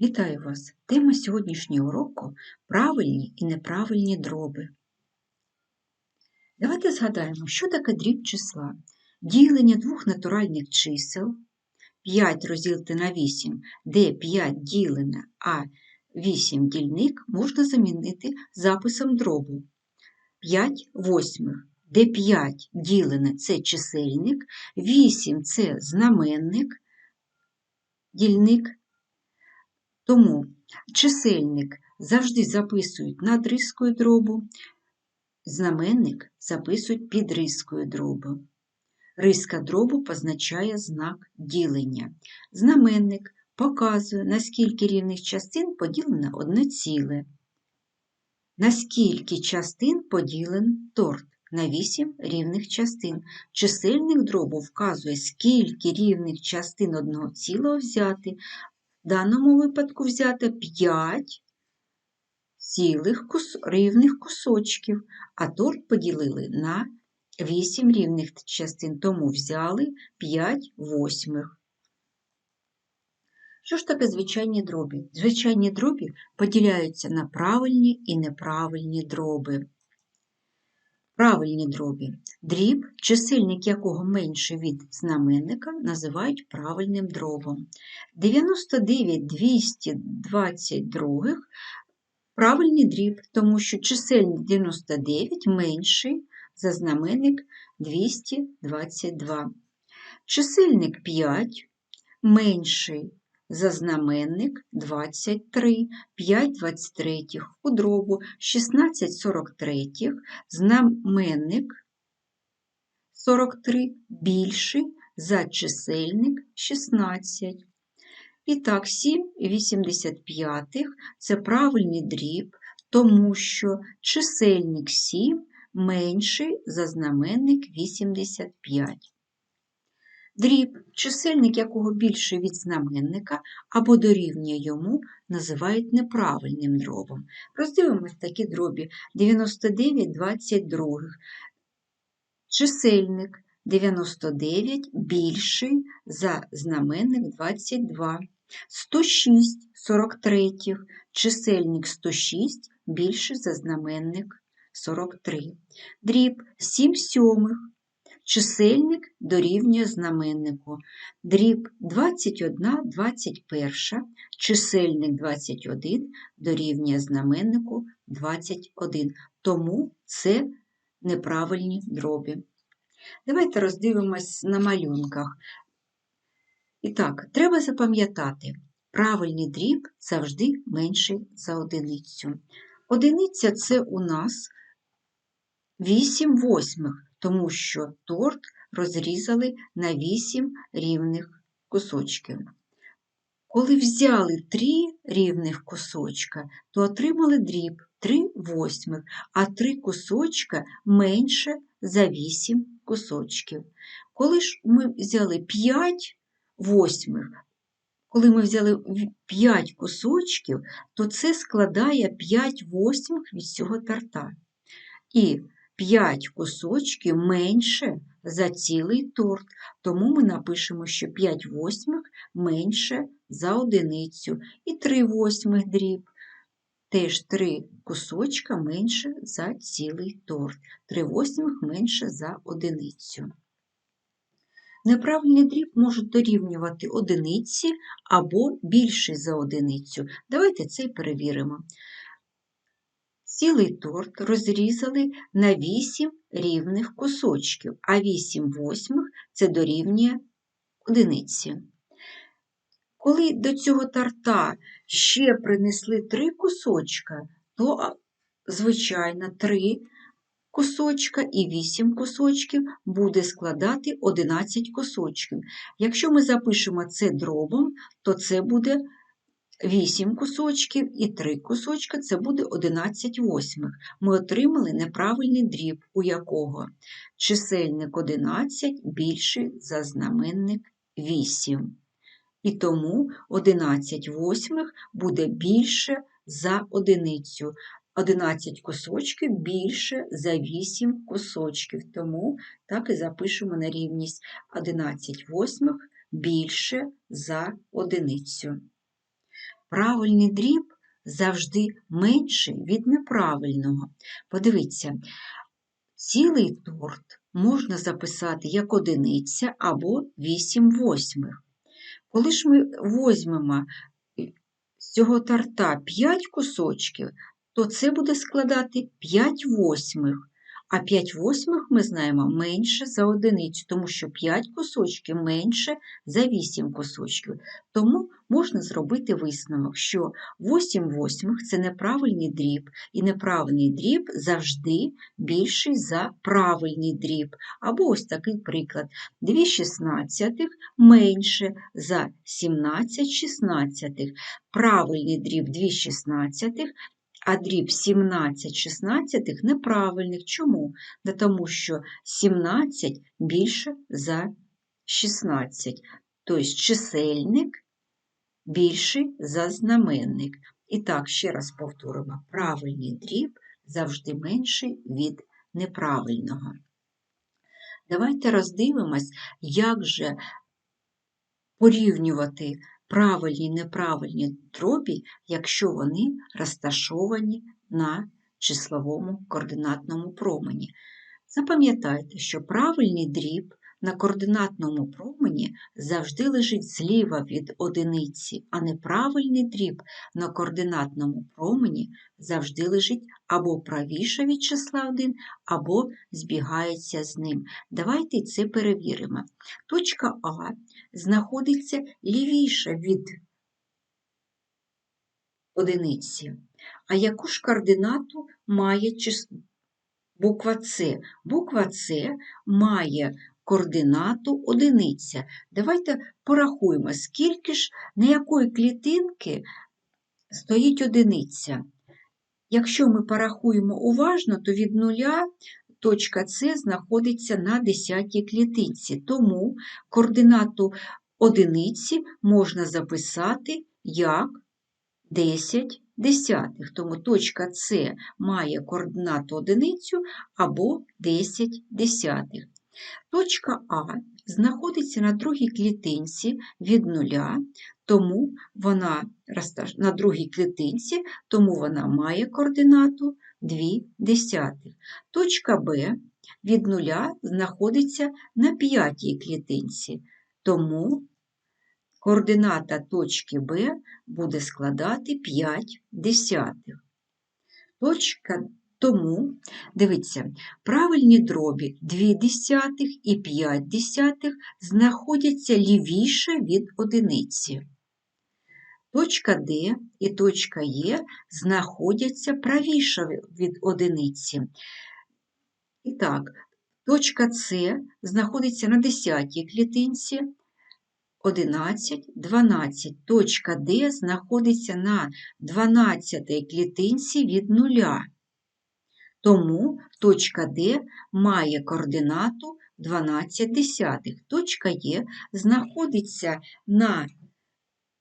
Вітаю вас! Тема сьогоднішнього уроку правильні і неправильні дроби. Давайте згадаємо, що таке дріб числа. Ділення двох натуральних чисел 5 розділити на 8, де 5 ділене, а 8 дільник можна замінити записом дробу. 5 восьмих, де 5 ділене це чисельник, 8 це знаменник, дільник. Тому чисельник завжди записують над рискою дробу, знаменник записують під рискою дробу. Риска дробу позначає знак ділення. Знаменник показує, наскільки рівних частин поділено одне ціле. Наскільки частин поділен торт на 8 рівних частин. Чисельник дробу вказує, скільки рівних частин одного цілого взяти, в даному випадку взято 5 цілих кус... рівних кусочків, а торт поділили на 8 рівних частин, тому взяли 5 восьмих. Що ж таке звичайні дробі? Звичайні дробі поділяються на правильні і неправильні дроби. Правильні дробі. Дріб, чисельник якого менше від знаменника, називають правильним дробом. 99 222 правильний дріб, тому що чисельник 99 менший за знаменник 222. Чисельник 5 менший за знаменник 23, 5 23 у дробу 16 43, знаменник 43 більший за чисельник 16. І так, 7 85 це правильний дріб, тому що чисельник 7 менший за знаменник 85. Дріб, чисельник якого більший від знаменника або дорівнює йому, називають неправильним дробом. Роздивимось такі дробі 99 22. Чисельник 99 більший за знаменник 22. 106 43. Чисельник 106 більший за знаменник 43. Дріб 7 сьомих. Чисельник дорівнює знаменнику. Дріб 21, 21, чисельник 21 дорівнює знаменнику 21. Тому це неправильні дробі. Давайте роздивимось на малюнках. І так, треба запам'ятати, правильний дріб завжди менший за одиницю. Одиниця це у нас 8 восьмих тому що торт розрізали на 8 рівних кусочків. Коли взяли 3 рівних кусочка, то отримали дріб 3 восьмих, а 3 кусочка менше за 8 кусочків. Коли ж ми взяли 5 восьмих, коли ми взяли 5 кусочків, то це складає 5 восьмих від цього торта. І 5 кусочків менше за цілий торт, тому ми напишемо, що 5 восьмих менше за одиницю і 3 восьмих дріб. Теж 3 кусочка менше за цілий торт, 3 восьмих менше за одиницю. Неправильний дріб можуть дорівнювати одиниці або більше за одиницю. Давайте це й перевіримо. Цілий торт розрізали на 8 рівних кусочків, а 8 восьмих це дорівнює одиниці. Коли до цього торта ще принесли 3 кусочка, то, звичайно, 3 кусочка і 8 кусочків буде складати 11 кусочків. Якщо ми запишемо це дробом, то це буде 8 кусочків і 3 кусочка це буде 11 восьмих. Ми отримали неправильний дріб, у якого чисельник 11 більший за знаменник 8. І тому 11 восьмих буде більше за одиницю. 11 кусочків більше за 8 кусочків. Тому так і запишемо на рівність 11 восьмих більше за одиницю. Правильний дріб завжди менший від неправильного. Подивіться, цілий торт можна записати як одиниця або 8 восьмих. Коли ж ми візьмемо з цього торта 5 кусочків, то це буде складати 5 восьмих. А 5 восьмих ми знаємо менше за одиницю, тому що 5 кусочків менше за 8 кусочків. Тому можна зробити висновок, що 8 восьмих це неправильний дріб, і неправильний дріб завжди більший за правильний дріб. Або ось такий приклад: 2 шістнадцятих менше за 17 шістнадцятих. Правильний дріб 2 шістнадцятих а дріб 17 шістнадцятих неправильних. Чому? Да тому що 17 більше за 16, тобто чисельник більший за знаменник. І так, ще раз повторимо: правильний дріб завжди менший від неправильного. Давайте роздивимось, як же порівнювати правильні неправильні дробі, якщо вони розташовані на числовому координатному промені. Запам'ятайте, що правильний дріб на координатному промені завжди лежить зліва від одиниці, а неправильний дріб на координатному промені завжди лежить або правіше від числа 1, або збігається з ним. Давайте це перевіримо. Точка А знаходиться лівіше від одиниці. А яку ж координату має буква С? Буква С має координату одиниця. Давайте порахуємо, скільки ж на якої клітинки стоїть одиниця. Якщо ми порахуємо уважно, то від нуля точка С знаходиться на 10 клітинці, тому координату одиниці можна записати як 10 десятих. Тому точка С має координату одиницю або 10 десятих. Точка А знаходиться на другій клітинці від нуля, тому вона на другій клітинці, тому вона має координату 2 десятих. Точка Б від нуля знаходиться на п'ятій клітинці, тому координата точки Б буде складати 5 десятих. Точка тому, дивіться, правильні дробі 2 десятих і 5 десятих знаходяться лівіше від одиниці. Точка Д і точка Е знаходяться правіше від одиниці. І так, точка С знаходиться на 10 клітинці, 11, 12. Точка Д знаходиться на 12 клітинці від нуля. Тому точка Д має координату 12 десятих. Точка Е знаходиться на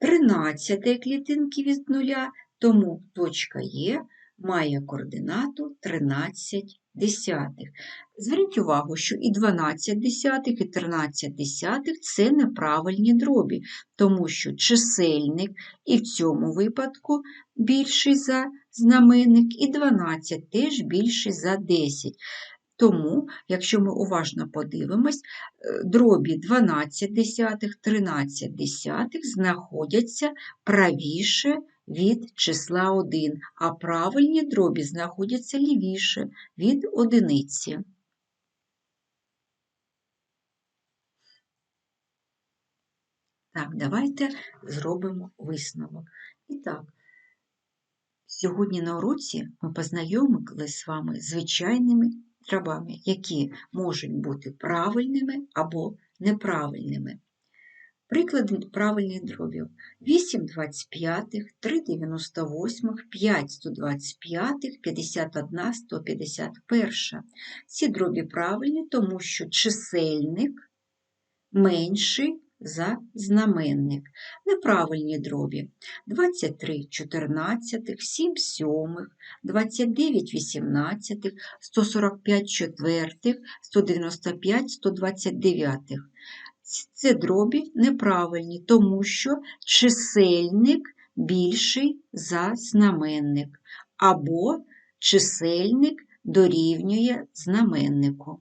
13 клітинки від нуля, тому точка Е має координату 13 десятих. Зверніть увагу, що і 12 десятих, і 13 десятих це неправильні дробі, тому що чисельник і в цьому випадку більший за знаменник, і 12 теж більший за 10. Тому, якщо ми уважно подивимось, е, дробі 12 десятих, 13 десятих знаходяться правіше від числа 1, а правильні дробі знаходяться лівіше від одиниці. Так, давайте зробимо висновок. І так, сьогодні на уроці ми познайомилися з вами з звичайними дробами, які можуть бути правильними або неправильними. Приклади правильних дробів. 8 25, 3 98, 5 125, 51 151. Ці дробі правильні, тому що чисельник менший за знаменник. Неправильні дробі 23 14, 7 сьомих, 29 18, 145 четвертих, 195 129. Це дробі неправильні, тому що чисельник більший за знаменник, або чисельник дорівнює знаменнику.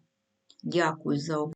Дякую за увагу.